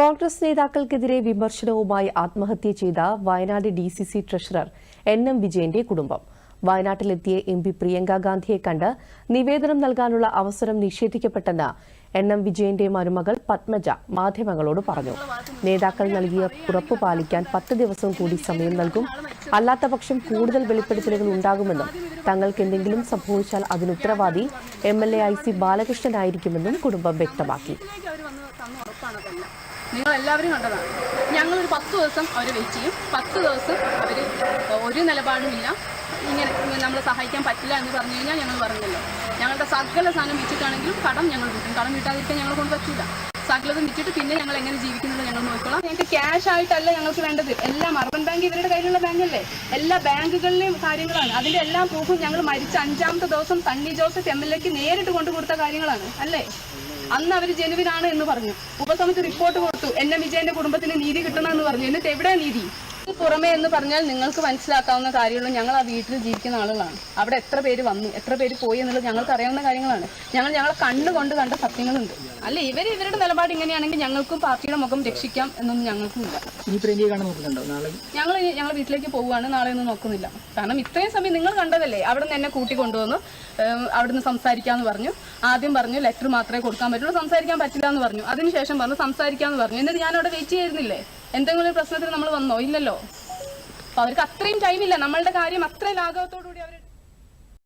കോൺഗ്രസ് നേതാക്കൾക്കെതിരെ വിമർശനവുമായി ആത്മഹത്യ ചെയ്ത Wayanad D C C treasurer N M വിജയന്റെ കുടുംബം. വയനാട്ടിലെത്തിയ എം പി പ്രിയങ്ക ഗാന്ധിയെ കണ്ട് നിവേദനം നൽകാനുള്ള അവസരം നിഷേധിക്കപ്പെട്ടെന്ന് എൻ എം വിജയന്റെ മരുമകൾ പത്മജ മാധ്യമങ്ങളോട് പറഞ്ഞു. നേതാക്കൾ നൽകിയ ഉറപ്പ് പാലിക്കാൻ പത്ത് ദിവസം കൂടി സമയം നൽകും. അല്ലാത്തപക്ഷം കൂടുതൽ വെളിപ്പെടുത്തലുകൾ ഉണ്ടാകുമെന്നും തങ്ങൾക്ക് എന്തെങ്കിലും സംഭവിച്ചാൽ അതിന് ഉത്തരവാദി M L A I C ബാലകൃഷ്ണനായിരിക്കുമെന്നും കുടുംബം വ്യക്തമാക്കി. നിങ്ങൾ എല്ലാവരും കണ്ടതാണ്. ഞങ്ങളൊരു പത്ത് ദിവസം അവർ വെയിറ്റ് ചെയ്യും. പത്ത് ദിവസം അവർ ഒരു നിലപാടുമില്ല. ഇങ്ങനെ നമ്മളെ സഹായിക്കാൻ പറ്റില്ല എന്ന് പറഞ്ഞു കഴിഞ്ഞാൽ ഞങ്ങൾ പറഞ്ഞല്ലോ. ഞങ്ങളുടെ സകല സാധനം വിറ്റിട്ടാണെങ്കിലും കടം ഞങ്ങൾ കിട്ടും. കടം കിട്ടാതിരിക്കാൻ ഞങ്ങൾ കൊണ്ട് പറ്റില്ല സകലതും വിറ്റിട്ട് പിന്നെ ഞങ്ങൾ എങ്ങനെ ജീവിക്കുന്നത് ഞങ്ങൾ നോക്കിക്കോളാം. ഞങ്ങൾക്ക് ക്യാഷ് ആയിട്ടല്ല ഞങ്ങൾക്ക് വേണ്ടത്. എല്ലാം അർബൻ ബാങ്ക് ഇവരുടെ കയ്യിലുള്ള ബാങ്കല്ലേ എല്ലാ ബാങ്കുകളിലെയും കാര്യങ്ങളാണ്. അതിന്റെ എല്ലാ പ്രൂഫും ഞങ്ങൾ മരിച്ച അഞ്ചാമത്തെ ദിവസം തണ്ണി ജോസഫ് എം എൽ എക്ക് നേരിട്ട് കൊണ്ടു കൊടുത്ത കാര്യങ്ങളാണ്. അല്ലേ? അന്ന് അവർ ജനുവിനാണ് എന്ന് പറഞ്ഞു. ഉപസമിതി റിപ്പോർട്ട് കൊടുത്തു. എൻ എം വിജയന്റെ കുടുംബത്തിന് നീതി കിട്ടണമെന്ന് പറഞ്ഞു. എന്നിട്ട് എവിടെ നീതി? പുറമേ എന്ന് പറഞ്ഞാൽ നിങ്ങൾക്ക് മനസ്സിലാക്കാവുന്ന കാര്യമുള്ളൂ. ഞങ്ങൾ ആ വീട്ടിൽ ജീവിക്കുന്ന ആളുകളാണ്. അവിടെ എത്ര പേര് വന്നു എത്ര പേര് പോയി എന്നുള്ളത് ഞങ്ങൾക്ക് അറിയാവുന്ന കാര്യങ്ങളാണ്. ഞങ്ങൾ ഞങ്ങളെ കണ്ണുകൊണ്ട് കണ്ട സത്യങ്ങളുണ്ട്. അല്ല ഇവർ ഇവരുടെ നിലപാട് ഇങ്ങനെയാണെങ്കിൽ ഞങ്ങൾക്കും പാർട്ടിയുടെ മുഖം രക്ഷിക്കാം എന്നൊന്നും ഞങ്ങൾക്കും ഇല്ല. ഞങ്ങൾ ഞങ്ങൾ വീട്ടിലേക്ക് പോവുകയാണ്. നാളെ ഒന്നും നോക്കുന്നില്ല. കാരണം ഇത്രയും സമയം നിങ്ങൾ കണ്ടതല്ലേ? അവിടെ നിന്ന് എന്നെ കൂട്ടി കൊണ്ടുവന്നു. സംസാരിക്കാന്ന് പറഞ്ഞു. ആദ്യം പറഞ്ഞു ലെറ്റർ മാത്രമേ കൊടുക്കാൻ പറ്റുള്ളൂ. സംസാരിക്കാൻ പറ്റില്ല എന്ന് പറഞ്ഞു. അതിനുശേഷം പറഞ്ഞു സംസാരിക്കാന്ന് പറഞ്ഞു. എന്നിട്ട് ഞാൻ അവിടെ വെയിറ്റ് ചെയ്യുന്നില്ലേ? എന്തെങ്കിലും പ്രശ്നത്തിന് നമ്മൾ വന്നോ? ഇല്ലല്ലോ. അപ്പൊ അവർക്ക് അത്രയും ടൈമില്ല നമ്മളുടെ കാര്യം അത്രയും ലാഘവത്തോടു കൂടി അവർ